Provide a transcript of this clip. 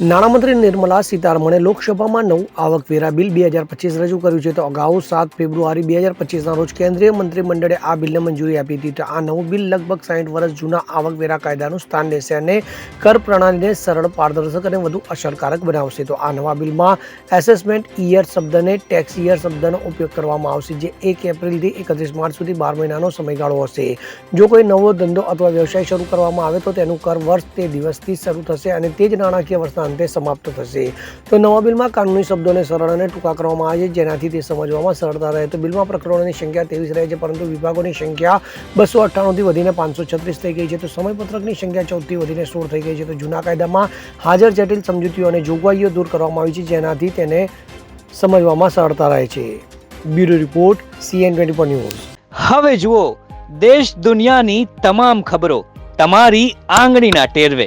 નાણામંત્રી નિર્મલા સીતારમણે લોકસભામાં નવું આવકવેરા બિલ બે હજાર પચીસ રજૂ કર્યું છે તો અગાઉ સાત ફેબ્રુઆરી બે હજાર પચીસના રોજ કેન્દ્રીય મંત્રીમંડળે આ બિલને મંજૂરી આપી હતી તો આ નવું બિલ લગભગ સાઠ વર્ષ જૂના આવકવેરા કાયદાનું સ્થાન લેશે અને કર પ્રણાલીને સરળ, પારદર્શક અને વધુ અસરકારક બનાવશે. તો આ નવા બિલમાં એસેસમેન્ટ ઈયર શબ્દને ટેક્સ ઈયર શબ્દનો ઉપયોગ કરવામાં આવશે, જે એક એપ્રિલથી એકત્રીસ માર્ચ સુધી બાર મહિનાનો સમયગાળો હશે. જો કોઈ નવો ધંધો અથવા વ્યવસાય શરૂ કરવામાં આવે તો તેનું કર વર્ષ તે દિવસથી શરૂ થશે અને તે જ નાણાકીય વર્ષના અંતે સમાપ્ત થશે. તો નવા બિલમાં કાનૂની શબ્દોને સરળ અને ટૂંકા કરવામાં આવે છે, જેનાથી તે સમજવામાં સરળતા રહે. તો બિલમાં પ્રકરણોની સંખ્યા ત્રેવીસ રહે છે, પરંતુ વિભાગોની સંખ્યા બસો અઠ્ઠાણુંથી વધીને પાંચસો છત્રીસ થઈ ગઈ છે. તો સમયપત્રકની સંખ્યા ચૌદથી વધીને સોળ થઈ ગઈ છે. તો જૂના કાયદામાં હાજર જટિલ સમજૂતીઓ અને જોગવાઈઓ દૂર કરવામાં આવી છે, જેનાથી તેને સમજવામાં સરળતા રહે છે. Bureau report, CN twenty four news. હવે જુઓ, દેશ દુનિયાની તમામ ખબરો તમારી આંગળીના ટેરવે.